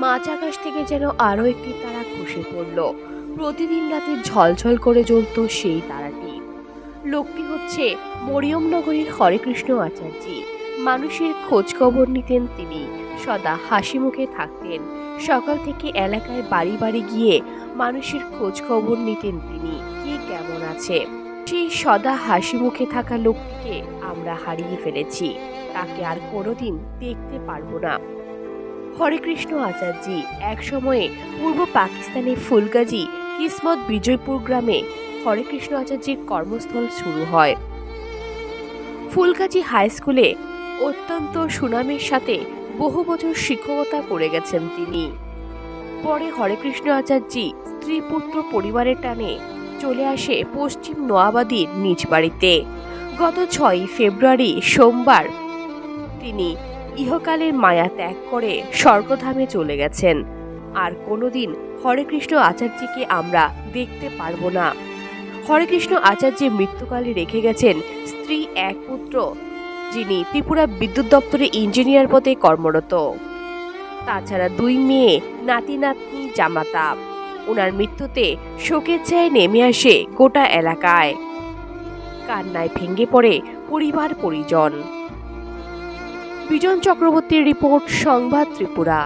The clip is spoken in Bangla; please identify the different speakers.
Speaker 1: মাঝ আকাশ থেকে যেন আরও একটি তারা খসে পড়ল। প্রতিদিন রাতে ঝলঝল করে জ্বলত সেই তারাটি। লোকটি হচ্ছে মরিয়ম মরিয়মনগরীর হরেকৃষ্ণ আচার্যি। মানুষের খোঁজ খবর নিতেন তিনি। সদা হাসি মুখে থাকতেন। সকাল থেকে এলাকায় বাড়ি বাড়ি গিয়ে মানুষের খোঁজ খবর নিতেন তিনি। কে কেমন আছে? সেই সদা হাসি মুখে থাকা লোকটিকে আমরা হারিয়ে ফেলেছি। তাকে আর কোনোদিন দেখতে পারব না। হরেকৃষ্ণ আচার্যি এক সময়ে পূর্ব পাকিস্তানের ফুলগাজী কিসমত বিজয়পুর গ্রামে হরেকৃষ্ণ আচার্যের কর্মস্থল শুরু হয়। ফুলগাজী হাই স্কুলে অত্যন্ত সুনামের সাথে বহু বছর শিক্ষকতা করে গেছেন তিনি। পরে হরেকৃষ্ণ আচার্যি স্ত্রী পুত্র পরিবারের টানে চলে আসে পশ্চিম নোয়াবাদীর নিজ বাড়িতে। গত ছয়ই ফেব্রুয়ারি সোমবার তিনি ইহকালের মায়া ত্যাগ করে স্বর্গধামে চলে গেছেন। আর কোনোদিন হরেকৃষ্ণ আচার্যকে আমরা দেখতে পারব না। হরেকৃষ্ণ আচার্য মৃত্যুকালে রেখে গেছেন স্ত্রী এক পুত্র, যিনি ত্রিপুরা বিদ্যুৎ দপ্তরে ইঞ্জিনিয়ার পদে কর্মরত। তাছাড়া দুই মেয়ে নাতি নাতনি জামাতা। ওনার মৃত্যুতে শোকের ছায় নেমে আসে গোটা এলাকায়। কান্নায় ভেঙে পড়ে পরিবার পরিজন বিজন চক্রবর্তীর রিপোর্ট সংবাদ ত্রিপুরা।